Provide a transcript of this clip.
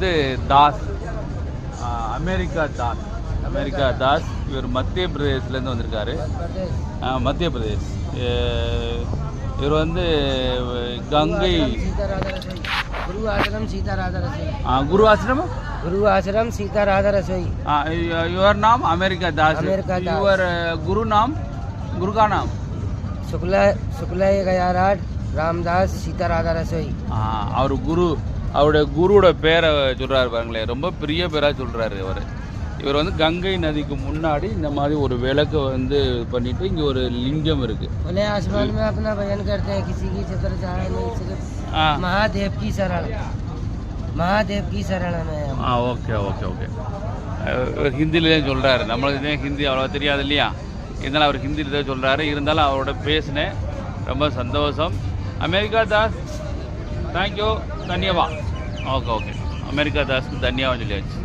வந்து Das America Das America Das இவர் மத்திய பிரதேஷ்லேருந்து வந்திருக்காரு. மத்திய பிரதேஷ். இவர் வந்து கங்கை. குருவாசிரம் குருவாசிரம் குருவாசிரம் சீதாராத ரசோய் யுவர் நாம் அமெரிக்கா தாஸ் அமெரிக்கா யுவர் குரு நாம் குருகா நாம். சுக்ல சுக்லய கயாராட் ராம்தாஸ் சீதாராத ரசோய் அவர் குரு. அவருடைய குருவோட பேரை சொல்கிறாரு பாருங்களேன். ரொம்ப பெரிய பேராக சொல்கிறாரு அவர். இவர் வந்து கங்கை நதிக்கு முன்னாடி இந்த மாதிரி ஒரு விளக்கை வந்து பண்ணிட்டு இங்கே ஒரு லிங்கம் இருக்கு. மகாதேவ் கி சரணம். மகாதேவ் கி சரணம். ஆ ஓகே ஓகே ஓகே. இவர் சொல்கிறாரு நம்மளுக்கு ஹிந்தி அவ்வளோ தெரியாது இல்லையா? இருந்தாலும் அவர் ஹிந்தியில் தான் சொல்கிறாரு இருந்தாலும் அவரோட பேசினேன். ரொம்ப சந்தோஷம். அமெரிக்கா தாஸ் தேங்க்யூ தன்யவா ஓகே ஓகே அமெரிக்கா தாஸ் தன்யாவா சொல்லியாச்சு